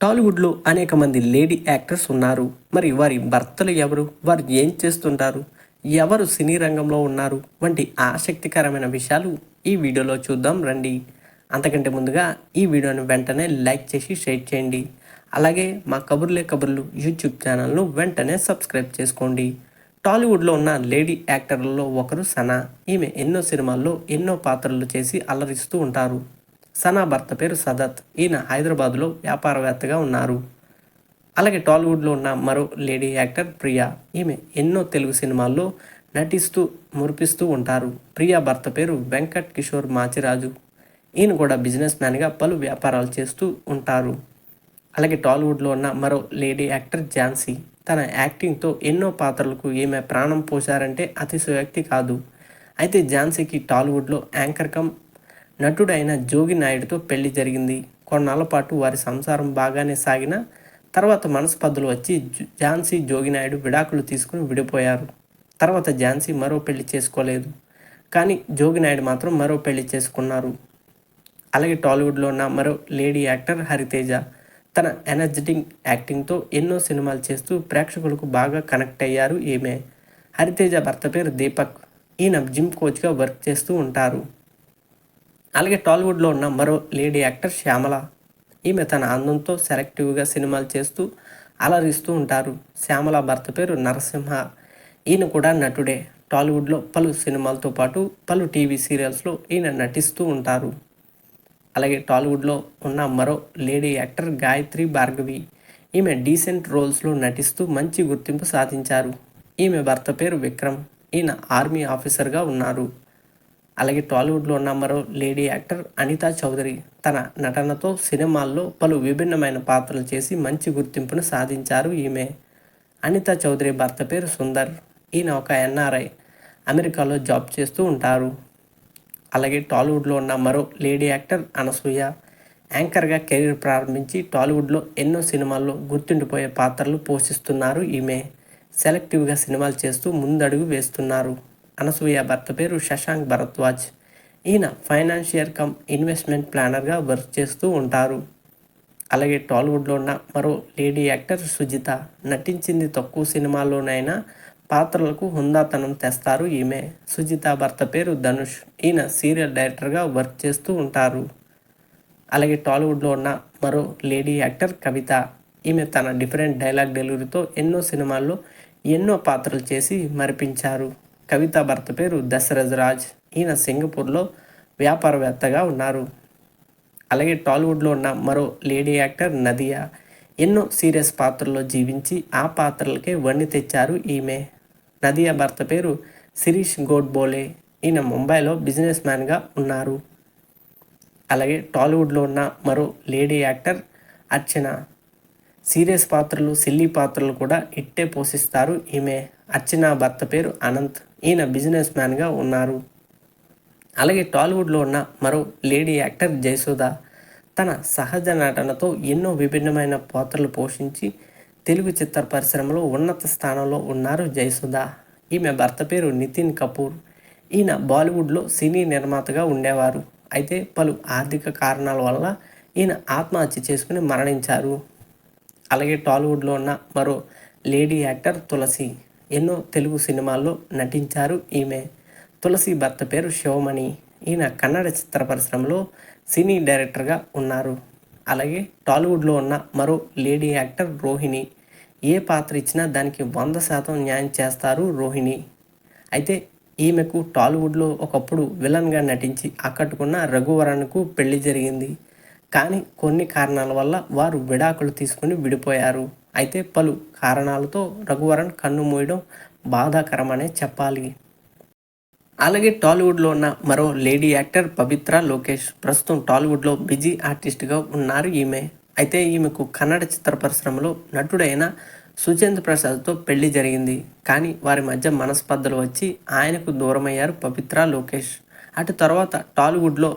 టాలీవుడ్లో అనేక మంది లేడీ యాక్టర్స్ ఉన్నారు. మరి వారి భర్తలు ఎవరు? వారు ఏం చేస్తుంటారు? ఎవరు సినీ రంగంలో ఉన్నారు? వంటి ఆసక్తికరమైన విషయాలు ఈ వీడియోలో చూద్దాం రండి. అంతకంటే ముందుగా ఈ వీడియోని వెంటనే లైక్ చేసి షేర్ చేయండి. అలాగే మా కబుర్లే కబుర్లు యూట్యూబ్ ఛానల్ను వెంటనే సబ్స్క్రైబ్ చేసుకోండి. టాలీవుడ్లో ఉన్న లేడీ యాక్టర్లలో ఒకరు సనా. ఈమె ఎన్నో సినిమాల్లో ఎన్నో పాత్రలు చేసి అలరిస్తూ ఉంటారు. సనా భర్త పేరు సదత్. ఈయన హైదరాబాద్లో వ్యాపారవేత్తగా ఉన్నారు. అలాగే టాలీవుడ్లో ఉన్న మరో లేడీ యాక్టర్ ప్రియా. ఈమె ఎన్నో తెలుగు సినిమాల్లో నటిస్తూ మురిపిస్తూ ఉంటారు. ప్రియా భర్త పేరు వెంకట్ కిషోర్ మాచిరాజు. ఈయన కూడా బిజినెస్ మ్యాన్గా పలు వ్యాపారాలు చేస్తూ ఉంటారు. అలాగే టాలీవుడ్లో ఉన్న మరో లేడీ యాక్టర్ ఝాన్సీ. తన యాక్టింగ్తో ఎన్నో పాత్రలకు ఈమె ప్రాణం పోశారంటే అతిశయోక్తి కాదు. అయితే ఝాన్సీకి టాలీవుడ్లో యాంకర్ కమ్ నటుడైన జోగి నాయుడుతో పెళ్ళి జరిగింది. కొన్నాళ్ళ పాటు వారి సంసారం బాగానే సాగిన తర్వాత మనస్పర్ధలు వచ్చి ఝాన్సీ జోగినాయుడు విడాకులు తీసుకుని విడిపోయారు. తర్వాత ఝాన్సీ మరో పెళ్ళి చేసుకోలేదు. కానీ జోగినాయుడు మాత్రం మరో పెళ్ళి చేసుకున్నారు. అలాగే టాలీవుడ్లో ఉన్న మరో లేడీ యాక్టర్ హరితేజ తన ఎనర్జెటిక్ యాక్టింగ్తో ఎన్నో సినిమాలు చేస్తూ ప్రేక్షకులకు బాగా కనెక్ట్ అయ్యారు ఈమె. హరితేజ భర్త పేరు దీపక్. ఈయన జిమ్ కోచ్గా వర్క్ చేస్తూ ఉంటారు. అలాగే టాలీవుడ్లో ఉన్న మరో లేడీ యాక్టర్ శ్యామల. ఈమె తన అందంతో సెలెక్టివ్గా సినిమాలు చేస్తూ అలరిస్తూ ఉంటారు. శ్యామల భర్త పేరు నరసింహ. ఈయన కూడా నటుడే. టాలీవుడ్లో పలు సినిమాలతో పాటు పలు టీవీ సీరియల్స్లో ఈయన నటిస్తూ ఉంటారు. అలాగే టాలీవుడ్లో ఉన్న మరో లేడీ యాక్టర్ గాయత్రి భార్గవి. ఈమె డీసెంట్ రోల్స్లో నటిస్తూ మంచి గుర్తింపు సాధించారు. ఈమె భర్త పేరు విక్రమ్. ఈయన ఆర్మీ ఆఫీసర్గా ఉన్నారు. అలాగే టాలీవుడ్లో ఉన్న మరో లేడీ యాక్టర్ అనితా చౌదరి తన నటనతో సినిమాల్లో పలు విభిన్నమైన పాత్రలు చేసి మంచి గుర్తింపును సాధించారు ఈమె. అనితా చౌదరి భర్త పేరు సుందర్ ఈయన ఒక ఎన్ఆర్ఐ అమెరికాలో జాబ్ చేస్తూ ఉంటారు. అలాగే టాలీవుడ్లో ఉన్న మరో లేడీ యాక్టర్ అనసూయ యాంకర్గా కెరీర్ ప్రారంభించి టాలీవుడ్లో ఎన్నో సినిమాల్లో గుర్తుండిపోయే పాత్రలు పోషిస్తున్నారు ఈమె. సెలెక్టివ్గా సినిమాలు చేస్తూ ముందడుగు వేస్తున్నారు. అనసూయ భర్త పేరు శశాంక్ భరద్వాజ్. ఈయన ఫైనాన్షియర్ కమ్ ఇన్వెస్ట్మెంట్ ప్లానర్గా వర్క్ చేస్తూ ఉంటారు. అలాగే టాలీవుడ్లో ఉన్న మరో లేడీ యాక్టర్ సుజిత నటించింది తక్కువ సినిమాల్లోనైనా పాత్రలకు హుందాతనం తెస్తారు ఈమె. సుజిత భర్త పేరు ధనుష్. ఈయన సీరియల్ డైరెక్టర్గా వర్క్ చేస్తూ ఉంటారు. అలాగే టాలీవుడ్లో ఉన్న మరో లేడీ యాక్టర్ కవిత. ఈమె తన డిఫరెంట్ డైలాగ్ డెలివరీతో ఎన్నో సినిమాల్లో ఎన్నో పాత్రలు చేసి మరిపించారు. కవిత భర్త పేరు దశరథ్ రాజ్ ఈయన సింగపూర్లో వ్యాపారవేత్తగా ఉన్నారు. అలాగే టాలీవుడ్లో ఉన్న మరో లేడీ యాక్టర్ నదియా. ఎన్నో సీరియస్ పాత్రల్లో జీవించి ఆ పాత్రలకే వన్ని తెచ్చారు ఈమె. నదియా భర్త పేరు శిరీష్ గోడ్బోలే. ఈయన ముంబైలో బిజినెస్ మ్యాన్గా ఉన్నారు. అలాగే టాలీవుడ్లో ఉన్న మరో లేడీ యాక్టర్ అర్చన. సీరియస్ పాత్రలు సిల్లీ పాత్రలు కూడా ఇట్టే పోషిస్తారు. ఈమె అర్చన భర్త పేరు అనంత్. ఈయన బిజినెస్ మ్యాన్గా ఉన్నారు. అలాగే టాలీవుడ్లో ఉన్న మరో లేడీ యాక్టర్ జయసుధ తన సహజ నటనతో ఎన్నో విభిన్నమైన పాత్రలు పోషించి తెలుగు చిత్ర పరిశ్రమలో ఉన్నత స్థానంలో ఉన్నారు జయసుధ. ఈమె భర్త పేరు నితిన్ కపూర్. ఈయన బాలీవుడ్లో సినీ నిర్మాతగా ఉండేవారు. అయితే పలు ఆర్థిక కారణాల వల్ల ఈయన ఆత్మహత్య చేసుకుని మరణించారు. అలాగే టాలీవుడ్లో ఉన్న మరో లేడీ యాక్టర్ తులసి. ఎన్నో తెలుగు సినిమాల్లో నటించారు ఈమె. తులసి భర్త పేరు శివమణి. ఈయన కన్నడ చిత్ర పరిశ్రమలో సినీ డైరెక్టర్గా ఉన్నారు. అలాగే టాలీవుడ్లో ఉన్న మరో లేడీ యాక్టర్ రోహిణి. ఏ పాత్ర ఇచ్చినా దానికి వంద శాతం న్యాయం చేస్తారు రోహిణి. అయితే ఈమెకు టాలీవుడ్లో ఒకప్పుడు విలన్గా నటించి ఆకట్టుకున్న రఘువరణ్కు పెళ్ళి జరిగింది. కానీ కొన్ని కారణాల వల్ల వారు విడాకులు తీసుకుని విడిపోయారు. అయితే పలు కారణాలతో రఘువరన్ కన్ను మూయడం బాధాకరమనే చెప్పాలి. అలాగే టాలీవుడ్లో ఉన్న మరో లేడీ యాక్టర్ పవిత్ర లోకేష్ ప్రస్తుతం టాలీవుడ్లో బిజీ ఆర్టిస్ట్గా ఉన్నారు ఈమె. అయితే ఈమెకు కన్నడ చిత్ర పరిశ్రమలో నటుడైన సుచేంద్ర ప్రసాద్తో పెళ్ళి జరిగింది. కానీ వారి మధ్య మనస్పర్ధలు వచ్చి ఆయనకు దూరమయ్యారు పవిత్ర లోకేష్. అటు తర్వాత టాలీవుడ్లో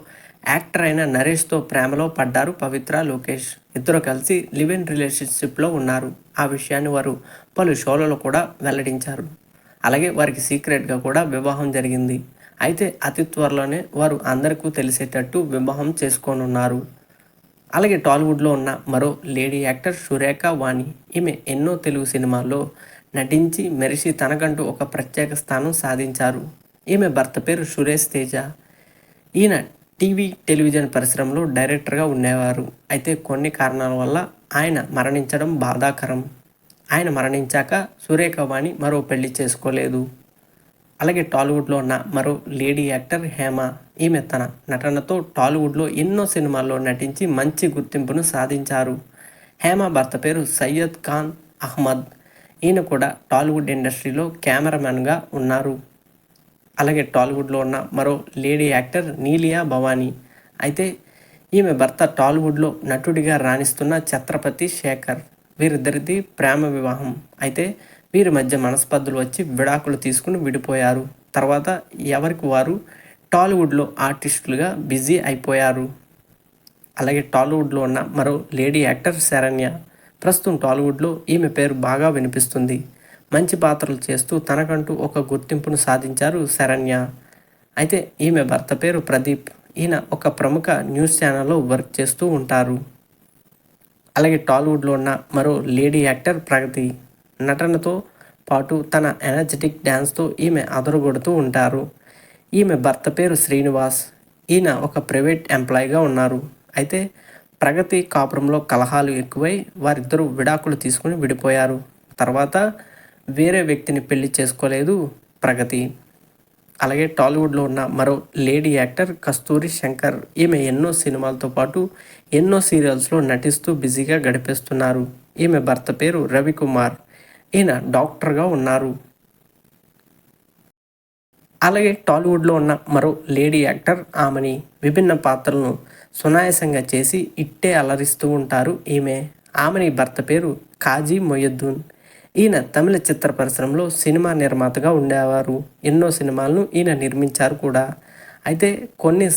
యాక్టర్ అయిన నరేష్తో ప్రేమలో పడ్డారు పవిత్ర లోకేష్. ఇద్దరు కలిసి లివ్ ఇన్ రిలేషన్షిప్లో ఉన్నారు. ఆ విషయాన్ని వారు పలు షోలలో కూడా వెల్లడించారు. అలాగే వారికి సీక్రెట్గా కూడా వివాహం జరిగింది. అయితే అతి త్వరలోనే వారు అందరికీ తెలిసేటట్టు వివాహం చేసుకోనున్నారు. అలాగే టాలీవుడ్లో ఉన్న మరో లేడీ యాక్టర్ సురేఖ వాణి. ఈమె ఎన్నో తెలుగు సినిమాల్లో నటించి మెరిసి తనకంటూ ఒక ప్రత్యేక స్థానం సాధించారు. ఈమె భర్త పేరు సురేష్ తేజ. ఈయన టీవీ టెలివిజన్ పరిశ్రమలో డైరెక్టర్గా ఉండేవారు. అయితే కొన్ని కారణాల వల్ల ఆయన మరణించడం బాధాకరం. ఆయన మరణించాక సురేఖ వాణి మరో పెళ్ళి చేసుకోలేదు. అలాగే టాలీవుడ్లో ఉన్న మరో లేడీ యాక్టర్ హేమ. ఈమె తన నటనతో టాలీవుడ్లో ఎన్నో సినిమాల్లో నటించి మంచి గుర్తింపును సాధించారు. హేమ భర్త పేరు సయ్యద్ ఖాన్ అహ్మద్. ఈయన కూడా టాలీవుడ్ ఇండస్ట్రీలో కెమెరామెన్గా ఉన్నారు. అలాగే టాలీవుడ్లో ఉన్న మరో లేడీ యాక్టర్ నీలియా భవానీ. అయితే ఈమె భర్త టాలీవుడ్లో నటుడిగా రాణిస్తున్న ఛత్రపతి శేఖర్. వీరిద్దరిది ప్రేమ వివాహం. అయితే వీరి మధ్య మనస్పర్ధలు వచ్చి విడాకులు తీసుకుని విడిపోయారు. తర్వాత ఎవరికి వారు టాలీవుడ్లో ఆర్టిస్టులుగా బిజీ అయిపోయారు. అలాగే టాలీవుడ్లో ఉన్న మరో లేడీ యాక్టర్ శరణ్య. ప్రస్తుతం టాలీవుడ్లో ఈమె పేరు బాగా వినిపిస్తుంది. మంచి పాత్రలు చేస్తూ తనకంటూ ఒక గుర్తింపును సాధించారు శరణ్య. అయితే ఈమె భర్త పేరు ప్రదీప్. ఈయన ఒక ప్రముఖ న్యూస్ ఛానల్లో వర్క్ చేస్తూ ఉంటారు. అలాగే టాలీవుడ్లో ఉన్న మరో లేడీ యాక్టర్ ప్రగతి. నటనతో పాటు తన ఎనర్జెటిక్ డ్యాన్స్తో ఈమె అదరగొడుతూ ఉంటారు. ఈమె భర్త పేరు శ్రీనివాస్. ఈయన ఒక ప్రైవేట్ ఎంప్లాయీగా ఉన్నారు. అయితే ప్రగతి కాపురంలో కలహాలు ఎక్కువై వారిద్దరూ విడాకులు తీసుకుని విడిపోయారు. తర్వాత వేరే వ్యక్తిని పెళ్ళి చేసుకోలేదు ప్రగతి. అలాగే టాలీవుడ్లో ఉన్న మరో లేడీ యాక్టర్ కస్తూరి శంకర్ ఈమె ఎన్నో సినిమాలతో పాటు ఎన్నో సీరియల్స్లో నటిస్తూ బిజీగా గడిపేస్తున్నారు. ఈమె భర్త పేరు రవికుమార్. ఈయన డాక్టర్గా ఉన్నారు. అలాగే టాలీవుడ్లో ఉన్న మరో లేడీ యాక్టర్ ఆమెని విభిన్న పాత్రలను సునాయాసంగా చేసి ఇట్టే అలరిస్తూ ఉంటారు ఈమె. ఆమెని భర్త పేరు కాజీ మొయ్యద్దూన్. ఈయన తమిళ చిత్ర పరిశ్రమలో సినిమా నిర్మాతగా ఉండేవారు. ఎన్నో సినిమాలను ఈయన నిర్మించారు కూడా. అయితే కొన్ని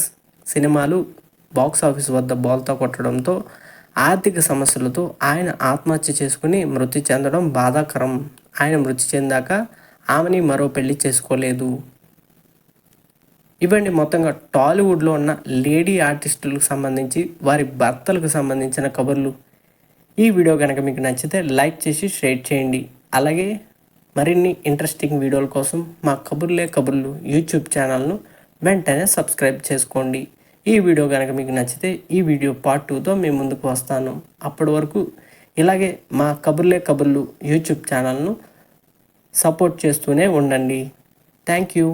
సినిమాలు బాక్స్ ఆఫీస్ వద్ద బాల్తో కొట్టడంతో ఆర్థిక సమస్యలతో ఆయన ఆత్మహత్య చేసుకుని మృతి చెందడం బాధాకరం. ఆయన మృతి చెందాక ఆమెని మరో పెళ్ళి చేసుకోలేదు. ఇవన్నీ మొత్తంగా టాలీవుడ్లో ఉన్న లేడీ ఆర్టిస్టులకు సంబంధించి వారి భర్తలకు సంబంధించిన కబుర్లు ఈ వీడియో కనుక మీకు నచ్చితే లైక్ చేసి షేర్ చేయండి. అలాగే మరిన్ని ఇంట్రెస్టింగ్ వీడియోల కోసం మా కబుర్లే కబుర్లు యూట్యూబ్ ఛానల్ను వెంటనే సబ్స్క్రైబ్ చేసుకోండి. ఈ వీడియో కనుక మీకు నచ్చితే ఈ వీడియో పార్ట్ టూతో మేము ముందుకు వస్తాను. అప్పటి వరకు ఇలాగే మా కబుర్లే కబుర్లు యూట్యూబ్ ఛానల్ను సపోర్ట్ చేస్తూనే ఉండండి. Thank you.